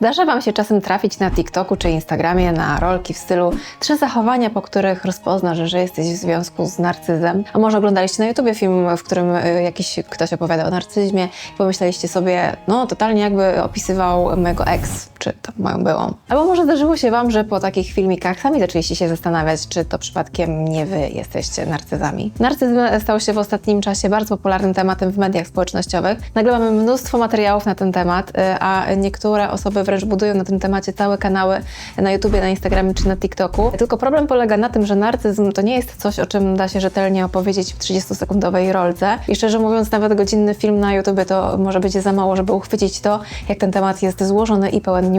Zdarza Wam się czasem trafić na TikToku czy Instagramie na rolki w stylu trzy zachowania, po których rozpoznasz, że jesteś w związku z narcyzem. A może oglądaliście na YouTubie film, w którym y, jakiś ktoś opowiada o narcyzmie i pomyśleliście sobie, no totalnie jakby opisywał mojego ex, czy moją byłą. Albo może zdarzyło się Wam, że po takich filmikach sami zaczęliście się zastanawiać, czy to przypadkiem nie Wy jesteście narcyzami. Narcyzm stał się w ostatnim czasie bardzo popularnym tematem w mediach społecznościowych. Nagle mamy mnóstwo materiałów na ten temat, y, a niektóre osoby wręcz budują na tym temacie całe kanały na YouTubie, na Instagramie czy na TikToku. Tylko problem polega na tym, że narcyzm to nie jest coś, o czym da się rzetelnie opowiedzieć w 30-sekundowej rolce. I szczerze mówiąc, nawet godzinny film na YouTubie to może być za mało, żeby uchwycić to, jak ten temat jest złożony i pełen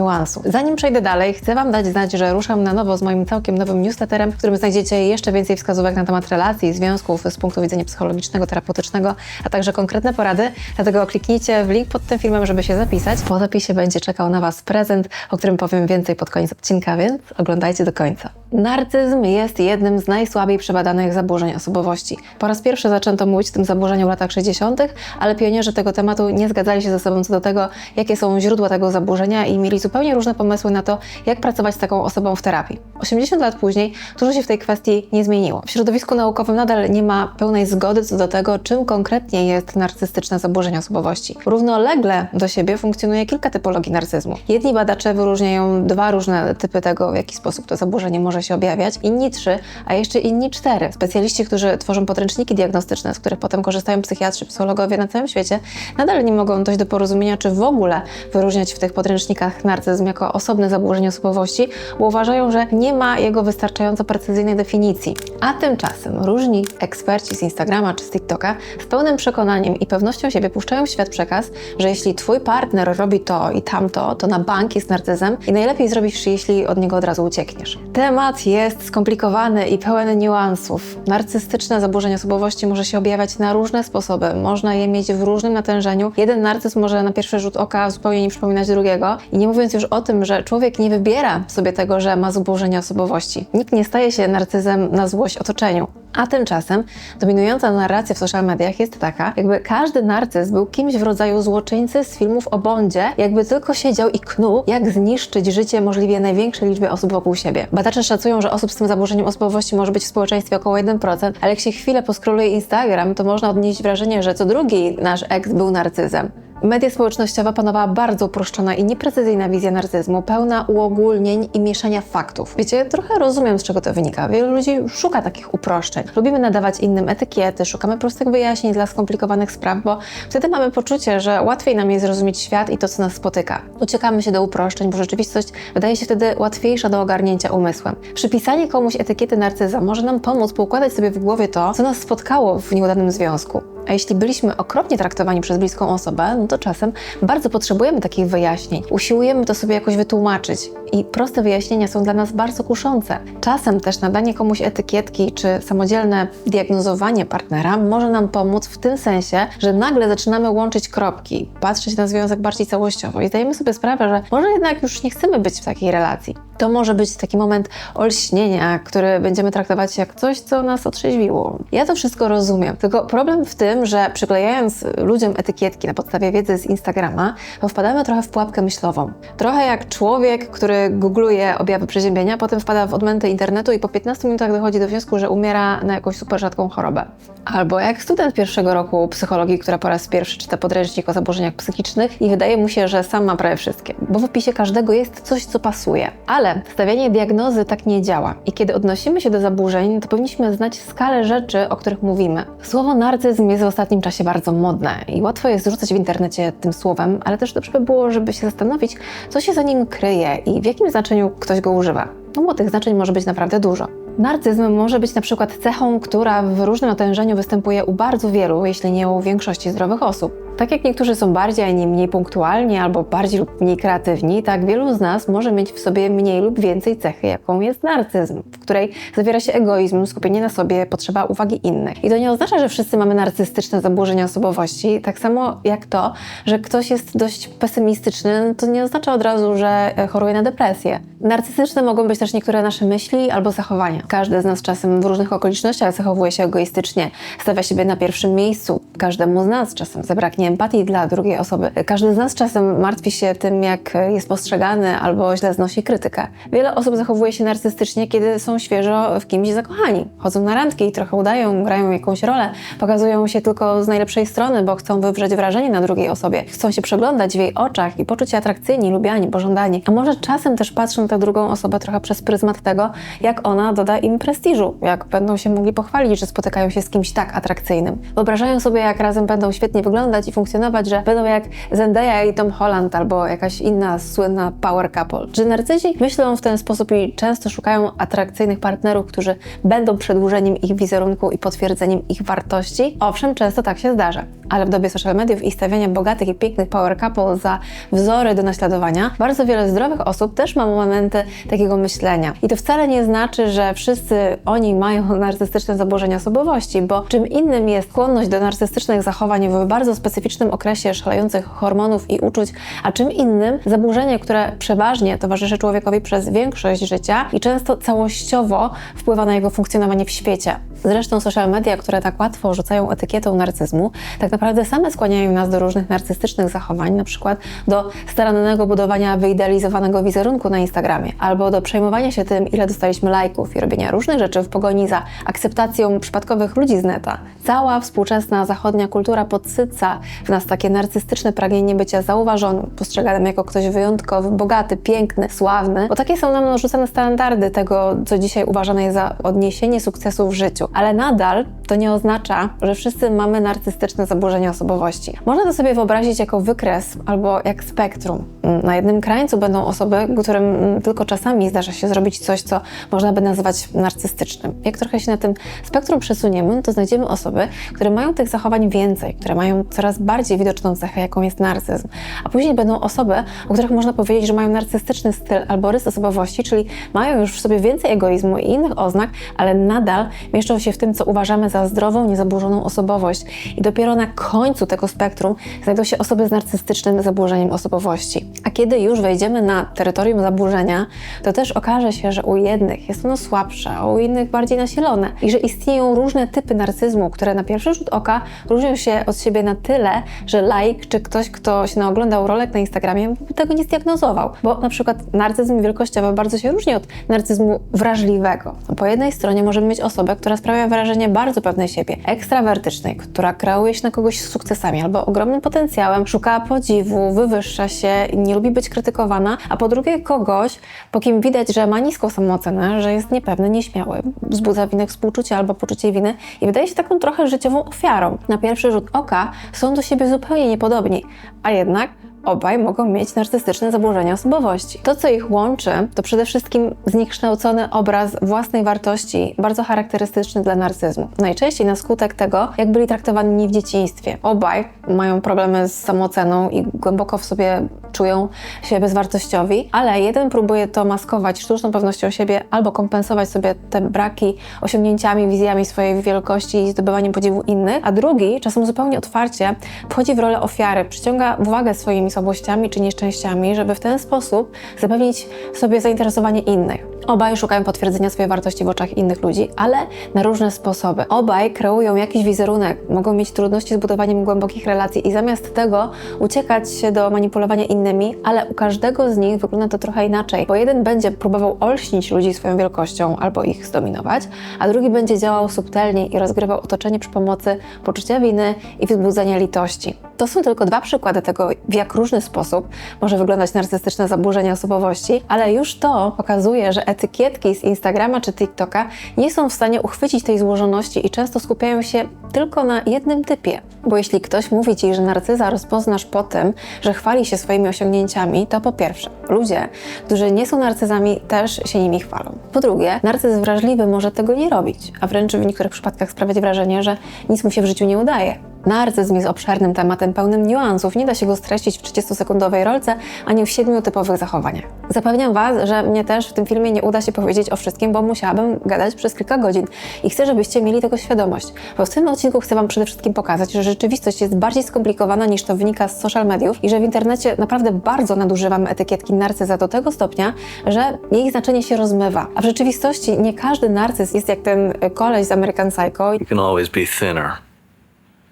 Zanim przejdę dalej, chcę Wam dać znać, że ruszam na nowo z moim całkiem nowym newsletterem, w którym znajdziecie jeszcze więcej wskazówek na temat relacji, związków z punktu widzenia psychologicznego, terapeutycznego, a także konkretne porady. Dlatego kliknijcie w link pod tym filmem, żeby się zapisać. Po zapisie będzie czekał na Was prezent, o którym powiem więcej pod koniec odcinka, więc oglądajcie do końca. Narcyzm jest jednym z najsłabiej przebadanych zaburzeń osobowości. Po raz pierwszy zaczęto mówić o tym zaburzeniu w latach 60., ale pionierzy tego tematu nie zgadzali się ze sobą co do tego, jakie są źródła tego zaburzenia i mieli zupełnie różne pomysły na to, jak pracować z taką osobą w terapii. 80 lat później dużo się w tej kwestii nie zmieniło. W środowisku naukowym nadal nie ma pełnej zgody co do tego, czym konkretnie jest narcystyczne zaburzenie osobowości. Równolegle do siebie funkcjonuje kilka typologii narcyzmu. Jedni badacze wyróżniają dwa różne typy tego, w jaki sposób to zaburzenie może się objawiać, inni trzy, a jeszcze inni cztery. Specjaliści, którzy tworzą podręczniki diagnostyczne, z których potem korzystają psychiatrzy, psychologowie na całym świecie, nadal nie mogą dojść do porozumienia, czy w ogóle wyróżniać w tych podręcznikach narcyzm jako osobne zaburzenie osobowości, bo uważają, że nie ma jego wystarczająco precyzyjnej definicji. A tymczasem różni eksperci z Instagrama czy z TikToka z pełnym przekonaniem i pewnością siebie puszczają w świat przekaz, że jeśli twój partner robi to i tamto, to na bank jest narcyzem i najlepiej zrobisz, jeśli od niego od razu uciekniesz. Temat jest skomplikowany i pełen niuansów. Narcystyczne zaburzenie osobowości może się objawiać na różne sposoby. Można je mieć w różnym natężeniu. Jeden narcyzm może na pierwszy rzut oka zupełnie nie przypominać drugiego. I nie mówiąc już o tym, że człowiek nie wybiera sobie tego, że ma zaburzenie osobowości. Nikt nie staje się narcyzem na złość otoczeniu. A tymczasem dominująca narracja w social mediach jest taka, jakby każdy narcyz był kimś w rodzaju złoczyńcy z filmów o Bondzie, jakby tylko siedział i knuł, jak zniszczyć życie możliwie największej liczby osób wokół siebie. Badacze szacują, że osób z tym zaburzeniem osobowości może być w społeczeństwie około 1%, ale jak się chwilę poskroluje Instagram, to można odnieść wrażenie, że co drugi nasz ex był narcyzem. Media społecznościowe panowała bardzo uproszczona i nieprecyzyjna wizja narcyzmu, pełna uogólnień i mieszania faktów. Wiecie, trochę rozumiem, z czego to wynika. Wielu ludzi szuka takich uproszczeń. Lubimy nadawać innym etykiety, szukamy prostych wyjaśnień dla skomplikowanych spraw, bo wtedy mamy poczucie, że łatwiej nam jest zrozumieć świat i to, co nas spotyka. Uciekamy się do uproszczeń, bo rzeczywistość wydaje się wtedy łatwiejsza do ogarnięcia umysłem. Przypisanie komuś etykiety narcyza może nam pomóc poukładać sobie w głowie to, co nas spotkało w nieudanym związku. A jeśli byliśmy okropnie traktowani przez bliską osobę, no to czasem bardzo potrzebujemy takich wyjaśnień. Usiłujemy to sobie jakoś wytłumaczyć i proste wyjaśnienia są dla nas bardzo kuszące. Czasem też nadanie komuś etykietki czy samodzielne diagnozowanie partnera może nam pomóc w tym sensie, że nagle zaczynamy łączyć kropki, patrzeć na związek bardziej całościowo i zdajemy sobie sprawę, że może jednak już nie chcemy być w takiej relacji. To może być taki moment olśnienia, który będziemy traktować jak coś, co nas otrzeźwiło. Ja to wszystko rozumiem, tylko problem w tym, że przyklejając ludziom etykietki na podstawie wiedzy z Instagrama, to wpadamy trochę w pułapkę myślową. Trochę jak człowiek, który googluje objawy przeziębienia, potem wpada w odmęty internetu i po 15 minutach dochodzi do wniosku, że umiera na jakąś super rzadką chorobę. Albo jak student pierwszego roku psychologii, która po raz pierwszy czyta podręcznik o zaburzeniach psychicznych i wydaje mu się, że sam ma prawie wszystkie, bo w opisie każdego jest coś, co pasuje. Ale stawianie diagnozy tak nie działa. I kiedy odnosimy się do zaburzeń, to powinniśmy znać skalę rzeczy, o których mówimy. Słowo narcyzm jest w ostatnim czasie bardzo modne i łatwo jest rzucać w internecie tym słowem, ale też dobrze by było, żeby się zastanowić, co się za nim kryje i w jakim znaczeniu ktoś go używa. No bo tych znaczeń może być naprawdę dużo. Narcyzm może być na przykład cechą, która w różnym natężeniu występuje u bardzo wielu, jeśli nie u większości zdrowych osób. Tak jak niektórzy są bardziej, a nie mniej punktualni, albo bardziej lub mniej kreatywni, tak wielu z nas może mieć w sobie mniej lub więcej cechy, jaką jest narcyzm, w której zawiera się egoizm, skupienie na sobie, potrzeba uwagi innych. I to nie oznacza, że wszyscy mamy narcystyczne zaburzenia osobowości, tak samo jak to, że ktoś jest dość pesymistyczny, to nie oznacza od razu, że choruje na depresję. Narcystyczne mogą być też niektóre nasze myśli albo zachowania. Każdy z nas czasem w różnych okolicznościach zachowuje się egoistycznie, stawia siebie na pierwszym miejscu, Każdemu z nas czasem zabraknie empatii dla drugiej osoby. Każdy z nas czasem martwi się tym, jak jest postrzegany albo źle znosi krytykę. Wiele osób zachowuje się narcystycznie, kiedy są świeżo w kimś zakochani. Chodzą na randki i trochę udają, grają jakąś rolę, pokazują się tylko z najlepszej strony, bo chcą wywrzeć wrażenie na drugiej osobie. Chcą się przeglądać w jej oczach i poczuć się atrakcyjni, lubiani, pożądani. A może czasem też patrzą na tę drugą osobę trochę przez pryzmat tego, jak ona doda im prestiżu, jak będą się mogli pochwalić, że spotykają się z kimś tak atrakcyjnym. Wyobrażają sobie, jak razem będą świetnie wyglądać i funkcjonować, że będą jak Zendaya i Tom Holland albo jakaś inna słynna power couple. Że narcyzi myślą w ten sposób i często szukają atrakcyjnych partnerów, którzy będą przedłużeniem ich wizerunku i potwierdzeniem ich wartości. Owszem, często tak się zdarza, ale w dobie social mediów i stawiania bogatych i pięknych power couple za wzory do naśladowania, bardzo wiele zdrowych osób też ma momenty takiego myślenia. I to wcale nie znaczy, że wszyscy oni mają narcystyczne zaburzenia osobowości, bo czym innym jest skłonność do narcystycznych zachowań w bardzo specyficznym okresie szalejących hormonów i uczuć, a czym innym zaburzenie, które przeważnie towarzyszy człowiekowi przez większość życia i często całościowo wpływa na jego funkcjonowanie w świecie. Zresztą social media, które tak łatwo rzucają etykietą narcyzmu, tak naprawdę same skłaniają nas do różnych narcystycznych zachowań, na przykład do starannego budowania wyidealizowanego wizerunku na Instagramie, albo do przejmowania się tym, ile dostaliśmy lajków i robienia różnych rzeczy w pogoni za akceptacją przypadkowych ludzi z neta. Cała współczesna zachodnia kultura podsyca w nas takie narcystyczne pragnienie bycia zauważonym, postrzeganym jako ktoś wyjątkowy, bogaty, piękny, sławny, bo takie są nam narzucane standardy tego, co dzisiaj uważane jest za odniesienie sukcesu w życiu. Ale nadal to nie oznacza, że wszyscy mamy narcystyczne zaburzenia osobowości. Można to sobie wyobrazić jako wykres albo jak spektrum. Na jednym krańcu będą osoby, którym tylko czasami zdarza się zrobić coś, co można by nazwać narcystycznym. Jak trochę się na tym spektrum przesuniemy, to znajdziemy osoby, które mają tych zachowań więcej, które mają coraz bardziej widoczną cechę, jaką jest narcyzm. A później będą osoby, o których można powiedzieć, że mają narcystyczny styl albo rys osobowości, czyli mają już w sobie więcej egoizmu i innych oznak, ale nadal mieszczą się w tym, co uważamy za zdrową, niezaburzoną osobowość. I dopiero na końcu tego spektrum znajdą się osoby z narcystycznym zaburzeniem osobowości. A kiedy już wejdziemy na terytorium zaburzenia, to też okaże się, że u jednych jest ono słabsze, a u innych bardziej nasilone i że istnieją różne typy narcyzmu, które na pierwszy rzut oka różnią się od siebie na tyle, że like czy ktoś, kto się naoglądał rolek na Instagramie, tego nie zdiagnozował. Bo na przykład narcyzm wielkościowy bardzo się różni od narcyzmu wrażliwego. Po jednej stronie możemy mieć osobę, która sprawia wrażenie bardzo pewnej siebie, ekstrawertycznej, która kreuje się na kogoś z sukcesami albo ogromnym potencjałem, szuka podziwu, wywyższa się, nie lubi być krytykowana, a po drugie kogoś, po kim widać, że ma niską samoocenę, że jest niepewny, nieśmiały, wzbudza winek współczucia albo poczucie winy i wydaje się taką trochę życiową ofiarą. Na pierwszy rzut oka są do siebie zupełnie niepodobni, a jednak obaj mogą mieć narcystyczne zaburzenia osobowości. To, co ich łączy, to przede wszystkim zniekształcony obraz własnej wartości, bardzo charakterystyczny dla narcyzmu. Najczęściej na skutek tego, jak byli traktowani w dzieciństwie. Obaj mają problemy z samooceną i głęboko w sobie czują się bezwartościowi, ale jeden próbuje to maskować sztuczną pewnością siebie albo kompensować sobie te braki osiągnięciami, wizjami swojej wielkości i zdobywaniem podziwu innych, a drugi czasem zupełnie otwarcie wchodzi w rolę ofiary, przyciąga uwagę swoimi słabościami czy nieszczęściami, żeby w ten sposób zapewnić sobie zainteresowanie innych. Obaj szukają potwierdzenia swojej wartości w oczach innych ludzi, ale na różne sposoby. Obaj kreują jakiś wizerunek, mogą mieć trudności z budowaniem głębokich relacji i zamiast tego uciekać się do manipulowania innymi, ale u każdego z nich wygląda to trochę inaczej, bo jeden będzie próbował olśnić ludzi swoją wielkością albo ich zdominować, a drugi będzie działał subtelnie i rozgrywał otoczenie przy pomocy poczucia winy i wzbudzenia litości. To są tylko dwa przykłady tego, w jak różny sposób może wyglądać narcystyczne zaburzenie osobowości, ale już to pokazuje, że etykietki z Instagrama czy TikToka nie są w stanie uchwycić tej złożoności i często skupiają się tylko na jednym typie. Bo jeśli ktoś mówi ci, że narcyza rozpoznasz po tym, że chwali się swoimi osiągnięciami, to po pierwsze, ludzie, którzy nie są narcyzami, też się nimi chwalą. Po drugie, narcyz wrażliwy może tego nie robić, a wręcz w niektórych przypadkach sprawiać wrażenie, że nic mu się w życiu nie udaje. Narcyzm jest obszernym tematem pełnym niuansów, nie da się go streścić w 30-sekundowej rolce, ani w siedmiu typowych zachowaniach. Zapewniam Was, że mnie też w tym filmie nie uda się powiedzieć o wszystkim, bo musiałabym gadać przez kilka godzin i chcę, żebyście mieli tego świadomość. Bo w tym odcinku chcę Wam przede wszystkim pokazać, że rzeczywistość jest bardziej skomplikowana niż to wynika z social mediów i że w internecie naprawdę bardzo nadużywamy etykietki narcyza do tego stopnia, że jej znaczenie się rozmywa. A w rzeczywistości nie każdy narcyz jest jak ten koleś z American Psycho. You can always be thinner.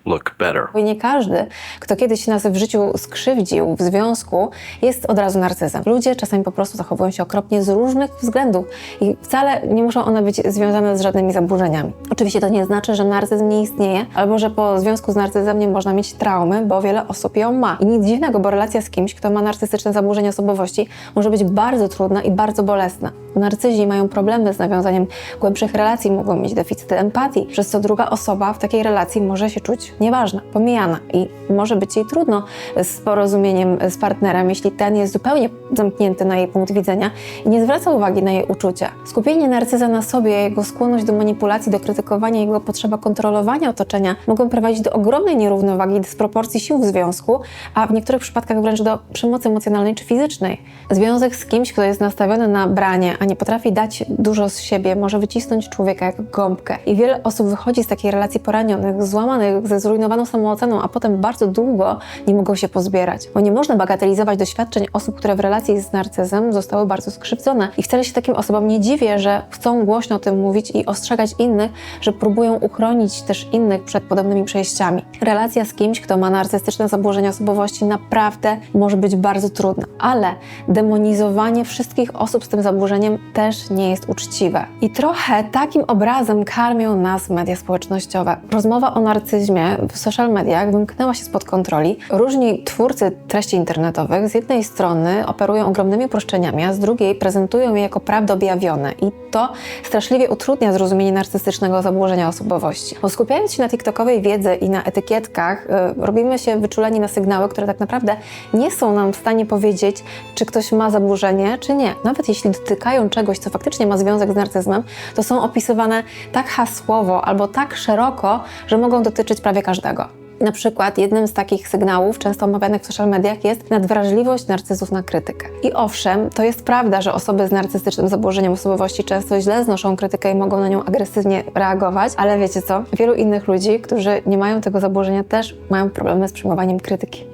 Look better. Nie każdy, kto kiedyś nas w życiu skrzywdził w związku, jest od razu narcyzem. Ludzie czasami po prostu zachowują się okropnie z różnych względów i wcale nie muszą one być związane z żadnymi zaburzeniami. Oczywiście to nie znaczy, że narcyzm nie istnieje, albo że po związku z narcyzem nie można mieć traumy, bo wiele osób ją ma. I nic dziwnego, bo relacja z kimś, kto ma narcystyczne zaburzenia osobowości, może być bardzo trudna i bardzo bolesna. Narcyzi mają problemy z nawiązaniem głębszych relacji, mogą mieć deficyty empatii, przez co druga osoba w takiej relacji może się czuć nieważna, pomijana i może być jej trudno z porozumieniem z partnerem, jeśli ten jest zupełnie zamknięty na jej punkt widzenia i nie zwraca uwagi na jej uczucia. Skupienie narcyza na sobie, jego skłonność do manipulacji, do krytykowania, jego potrzeba kontrolowania otoczenia mogą prowadzić do ogromnej nierównowagi, dysproporcji sił w związku, a w niektórych przypadkach wręcz do przemocy emocjonalnej czy fizycznej. Związek z kimś, kto jest nastawiony na branie, a nie potrafi dać dużo z siebie, może wycisnąć człowieka jak gąbkę. I wiele osób wychodzi z takiej relacji poranionych, złamanych, ze zrujnowaną samooceną, a potem bardzo długo nie mogą się pozbierać. Bo nie można bagatelizować doświadczeń osób, które w relacji z narcyzem zostały bardzo skrzywdzone. I wcale się takim osobom nie dziwię, że chcą głośno o tym mówić i ostrzegać innych, że próbują uchronić też innych przed podobnymi przejściami. Relacja z kimś, kto ma narcystyczne zaburzenia osobowości, naprawdę może być bardzo trudna, ale demonizowanie wszystkich osób z tym zaburzeniem też nie jest uczciwe. I trochę takim obrazem karmią nas media społecznościowe. Rozmowa o narcyzmie w social mediach wymknęła się spod kontroli. Różni twórcy treści internetowych z jednej strony operują ogromnymi uproszczeniami, a z drugiej prezentują je jako prawdę objawione i to straszliwie utrudnia zrozumienie narcystycznego zaburzenia osobowości. Bo skupiając się na TikTokowej wiedzy i na etykietkach, yy, robimy się wyczuleni na sygnały, które tak naprawdę nie są nam w stanie powiedzieć, czy ktoś ma zaburzenie, czy nie. Nawet jeśli dotykają czegoś, co faktycznie ma związek z narcyzmem, to są opisywane tak hasłowo albo tak szeroko, że mogą dotyczyć prawie każdego. Na przykład jednym z takich sygnałów, często omawianych w social mediach, jest nadwrażliwość narcyzów na krytykę. I owszem, to jest prawda, że osoby z narcystycznym zaburzeniem osobowości często źle znoszą krytykę i mogą na nią agresywnie reagować, ale wiecie co? Wielu innych ludzi, którzy nie mają tego zaburzenia, też mają problemy z przyjmowaniem krytyki.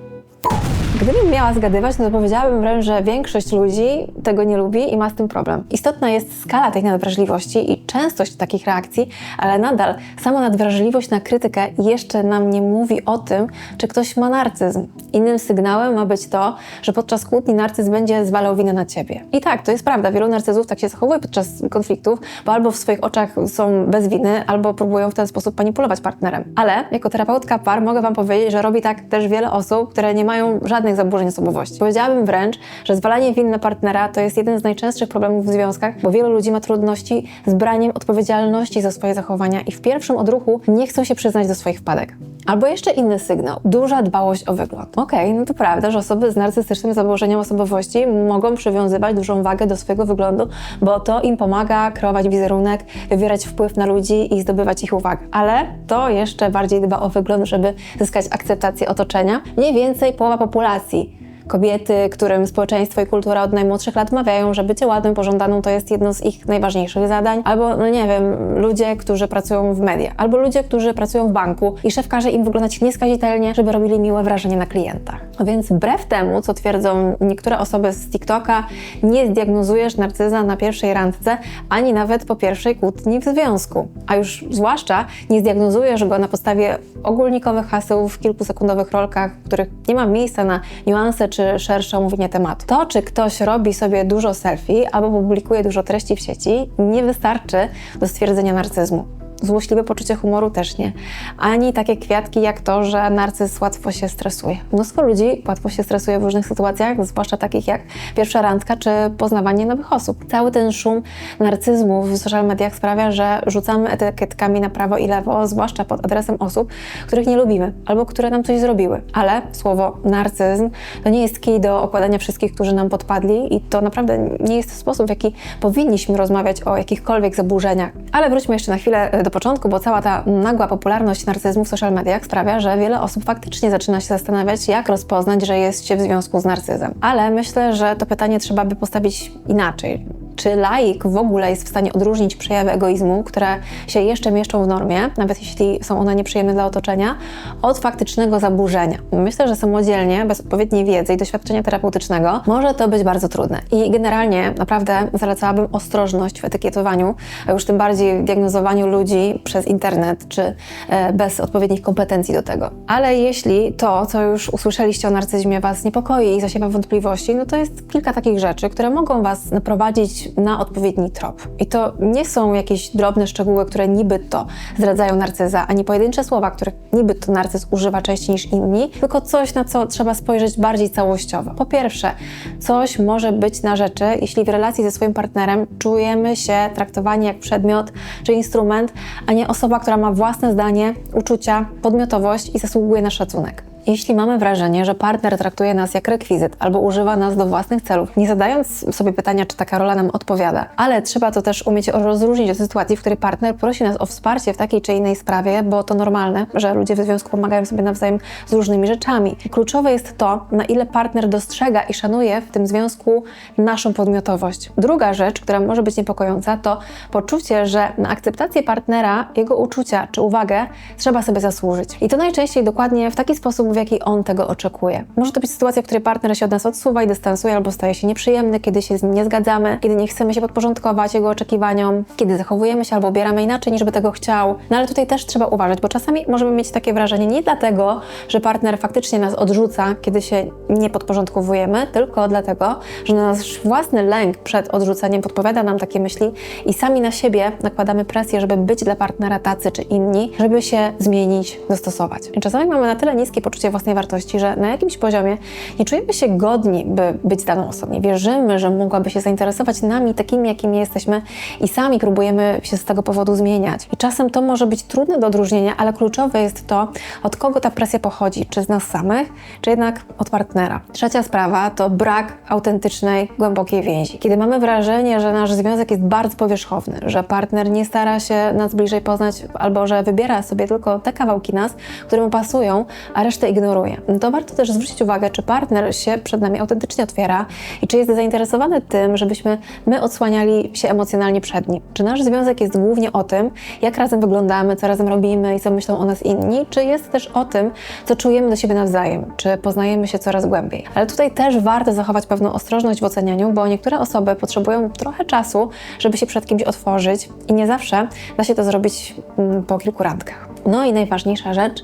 Gdybym miała zgadywać, no to powiedziałabym wręcz, że większość ludzi tego nie lubi i ma z tym problem. Istotna jest skala tej nadwrażliwości i częstość takich reakcji, ale nadal sama nadwrażliwość na krytykę jeszcze nam nie mówi o tym, czy ktoś ma narcyzm. Innym sygnałem ma być to, że podczas kłótni narcyz będzie zwalał winę na ciebie. I tak, to jest prawda, wielu narcyzów tak się zachowuje podczas konfliktów, bo albo w swoich oczach są bez winy, albo próbują w ten sposób manipulować partnerem. Ale jako terapeutka par mogę Wam powiedzieć, że robi tak też wiele osób, które nie mają zaburzeń osobowości. Powiedziałabym wręcz, że zwalanie win na partnera to jest jeden z najczęstszych problemów w związkach, bo wielu ludzi ma trudności z braniem odpowiedzialności za swoje zachowania i w pierwszym odruchu nie chcą się przyznać do swoich wpadek. Albo jeszcze inny sygnał, duża dbałość o wygląd. Okej, okay, no to prawda, że osoby z narcystycznym zaburzeniem osobowości mogą przywiązywać dużą wagę do swojego wyglądu, bo to im pomaga kreować wizerunek, wywierać wpływ na ludzi i zdobywać ich uwagę. Ale to jeszcze bardziej dba o wygląd, żeby zyskać akceptację otoczenia. Mniej więcej połowa populacji así. Kobiety, którym społeczeństwo i kultura od najmłodszych lat mawiają, że bycie ładnym, pożądaną to jest jedno z ich najważniejszych zadań, albo, no nie wiem, ludzie, którzy pracują w mediach, albo ludzie, którzy pracują w banku i szef każe im wyglądać nieskazitelnie, żeby robili miłe wrażenie na klientach. Więc wbrew temu, co twierdzą niektóre osoby z TikToka, nie zdiagnozujesz narcyza na pierwszej randce, ani nawet po pierwszej kłótni w związku. A już zwłaszcza nie zdiagnozujesz go na podstawie ogólnikowych haseł w kilkusekundowych rolkach, w których nie ma miejsca na niuanse czy szersze omówienie tematu. To, czy ktoś robi sobie dużo selfie albo publikuje dużo treści w sieci, nie wystarczy do stwierdzenia narcyzmu. Złośliwe poczucie humoru też nie. Ani takie kwiatki jak to, że narcyz łatwo się stresuje. Mnóstwo ludzi łatwo się stresuje w różnych sytuacjach, zwłaszcza takich jak pierwsza randka czy poznawanie nowych osób. Cały ten szum narcyzmu w social mediach sprawia, że rzucamy etykietkami na prawo i lewo, zwłaszcza pod adresem osób, których nie lubimy albo które nam coś zrobiły. Ale słowo narcyzm to nie jest kij do okładania wszystkich, którzy nam podpadli i to naprawdę nie jest sposób, w jaki powinniśmy rozmawiać o jakichkolwiek zaburzeniach. Ale wróćmy jeszcze na chwilę do początku, bo cała ta nagła popularność narcyzmu w social mediach sprawia, że wiele osób faktycznie zaczyna się zastanawiać, jak rozpoznać, że jest się w związku z narcyzem. Ale myślę, że to pytanie trzeba by postawić inaczej. Czy laik w ogóle jest w stanie odróżnić przejawy egoizmu, które się jeszcze mieszczą w normie, nawet jeśli są one nieprzyjemne dla otoczenia, od faktycznego zaburzenia. Myślę, że samodzielnie, bez odpowiedniej wiedzy i doświadczenia terapeutycznego, może to być bardzo trudne. I generalnie naprawdę zalecałabym ostrożność w etykietowaniu, a już tym bardziej w diagnozowaniu ludzi przez internet, czy e, bez odpowiednich kompetencji do tego. Ale jeśli to, co już usłyszeliście o narcyzmie, Was niepokoi i zasiewa wątpliwości, no to jest kilka takich rzeczy, które mogą Was naprowadzić na odpowiedni trop. I to nie są jakieś drobne szczegóły, które niby to zdradzają narcyza, ani pojedyncze słowa, których niby to narcyz używa częściej niż inni, tylko coś, na co trzeba spojrzeć bardziej całościowo. Po pierwsze, coś może być na rzeczy, jeśli w relacji ze swoim partnerem czujemy się traktowani jak przedmiot czy instrument, a nie osoba, która ma własne zdanie, uczucia, podmiotowość i zasługuje na szacunek. Jeśli mamy wrażenie, że partner traktuje nas jak rekwizyt albo używa nas do własnych celów, nie zadając sobie pytania, czy taka rola nam odpowiada, ale trzeba to też umieć rozróżnić od sytuacji, w której partner prosi nas o wsparcie w takiej czy innej sprawie, bo to normalne, że ludzie w związku pomagają sobie nawzajem z różnymi rzeczami. kluczowe jest to, na ile partner dostrzega i szanuje w tym związku naszą podmiotowość. Druga rzecz, która może być niepokojąca, to poczucie, że na akceptację partnera, jego uczucia czy uwagę trzeba sobie zasłużyć. I to najczęściej dokładnie w taki sposób w jaki on tego oczekuje. Może to być sytuacja, w której partner się od nas odsuwa i dystansuje, albo staje się nieprzyjemny, kiedy się z nim nie zgadzamy, kiedy nie chcemy się podporządkować jego oczekiwaniom, kiedy zachowujemy się albo ubieramy inaczej, niż by tego chciał. No ale tutaj też trzeba uważać, bo czasami możemy mieć takie wrażenie nie dlatego, że partner faktycznie nas odrzuca, kiedy się nie podporządkowujemy, tylko dlatego, że nasz własny lęk przed odrzuceniem podpowiada nam takie myśli i sami na siebie nakładamy presję, żeby być dla partnera tacy czy inni, żeby się zmienić, dostosować. I czasami mamy na tyle niskie poczucie poczucie własnej wartości, że na jakimś poziomie nie czujemy się godni, by być daną osobą. Nie wierzymy, że mogłaby się zainteresować nami takimi, jakimi jesteśmy i sami próbujemy się z tego powodu zmieniać. I czasem to może być trudne do odróżnienia, ale kluczowe jest to, od kogo ta presja pochodzi, czy z nas samych, czy jednak od partnera. Trzecia sprawa to brak autentycznej, głębokiej więzi. Kiedy mamy wrażenie, że nasz związek jest bardzo powierzchowny, że partner nie stara się nas bliżej poznać, albo że wybiera sobie tylko te kawałki nas, które mu pasują, a resztę ignoruje. No to warto też zwrócić uwagę, czy partner się przed nami autentycznie otwiera i czy jest zainteresowany tym, żebyśmy my odsłaniali się emocjonalnie przed nim. Czy nasz związek jest głównie o tym, jak razem wyglądamy, co razem robimy i co myślą o nas inni, czy jest też o tym, co czujemy do siebie nawzajem, czy poznajemy się coraz głębiej. Ale tutaj też warto zachować pewną ostrożność w ocenianiu, bo niektóre osoby potrzebują trochę czasu, żeby się przed kimś otworzyć i nie zawsze da się to zrobić mm, po kilku randkach. No i najważniejsza rzecz,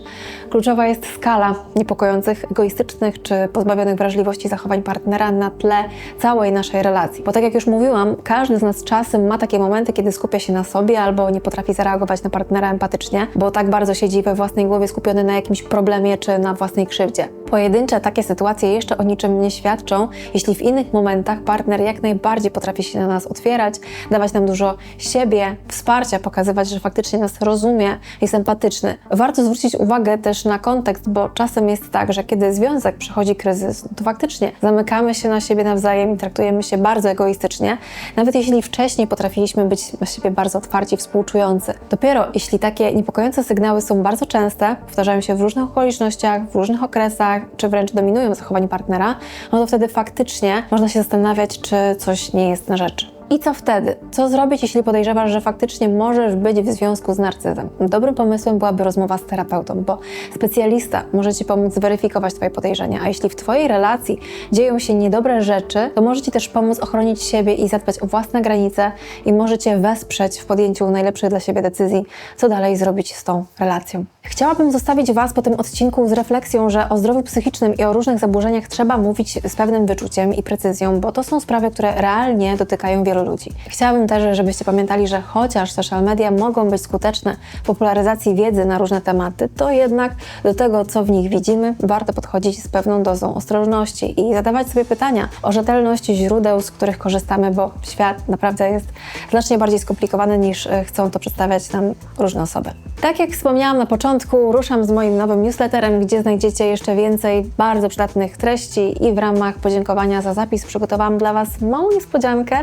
kluczowa jest skala niepokojących, egoistycznych czy pozbawionych wrażliwości zachowań partnera na tle całej naszej relacji. Bo tak jak już mówiłam, każdy z nas czasem ma takie momenty, kiedy skupia się na sobie albo nie potrafi zareagować na partnera empatycznie, bo tak bardzo siedzi we własnej głowie skupiony na jakimś problemie czy na własnej krzywdzie. Pojedyncze takie sytuacje jeszcze o niczym nie świadczą, jeśli w innych momentach partner jak najbardziej potrafi się na nas otwierać, dawać nam dużo siebie, wsparcia, pokazywać, że faktycznie nas rozumie, jest empatyczny. Warto zwrócić uwagę też na kontekst, bo czasem jest tak, że kiedy związek przechodzi kryzys, to faktycznie zamykamy się na siebie nawzajem i traktujemy się bardzo egoistycznie, nawet jeśli wcześniej potrafiliśmy być na siebie bardzo otwarci, współczujący. Dopiero jeśli takie niepokojące sygnały są bardzo częste, powtarzają się w różnych okolicznościach, w różnych okresach, czy wręcz dominują w zachowaniu partnera, no to wtedy faktycznie można się zastanawiać, czy coś nie jest na rzeczy. I co wtedy? Co zrobić, jeśli podejrzewasz, że faktycznie możesz być w związku z narcyzem? Dobrym pomysłem byłaby rozmowa z terapeutą, bo specjalista może Ci pomóc zweryfikować Twoje podejrzenia, a jeśli w Twojej relacji dzieją się niedobre rzeczy, to może Ci też pomóc ochronić siebie i zadbać o własne granice i może Cię wesprzeć w podjęciu najlepszej dla siebie decyzji, co dalej zrobić z tą relacją. Chciałabym zostawić Was po tym odcinku z refleksją, że o zdrowiu psychicznym i o różnych zaburzeniach trzeba mówić z pewnym wyczuciem i precyzją, bo to są sprawy, które realnie dotykają wielu ludzi. Chciałabym też, żebyście pamiętali, że chociaż social media mogą być skuteczne w popularyzacji wiedzy na różne tematy, to jednak do tego, co w nich widzimy, warto podchodzić z pewną dozą ostrożności i zadawać sobie pytania o rzetelność źródeł, z których korzystamy, bo świat naprawdę jest znacznie bardziej skomplikowany niż e, chcą to przedstawiać nam różne osoby. Tak jak wspomniałam na początku, ruszam z moim nowym newsletterem, gdzie znajdziecie jeszcze więcej bardzo przydatnych treści i w ramach podziękowania za zapis przygotowałam dla Was małą niespodziankę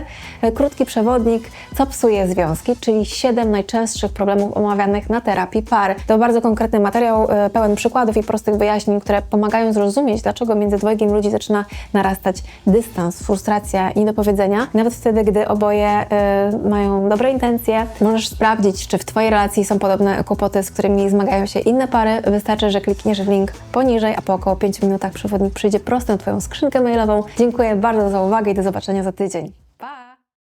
krótki przewodnik, co psuje związki, czyli 7 najczęstszych problemów omawianych na terapii par. To bardzo konkretny materiał, e, pełen przykładów i prostych wyjaśnień, które pomagają zrozumieć, dlaczego między dwojgiem ludzi zaczyna narastać dystans, frustracja i niedopowiedzenia. Nawet wtedy, gdy oboje e, mają dobre intencje, możesz sprawdzić, czy w Twojej relacji są podobne kłopoty, z którymi zmagają się inne pary. Wystarczy, że klikniesz w link poniżej, a po około 5 minutach przewodnik przyjdzie prosto na Twoją skrzynkę mailową. Dziękuję bardzo za uwagę i do zobaczenia za tydzień.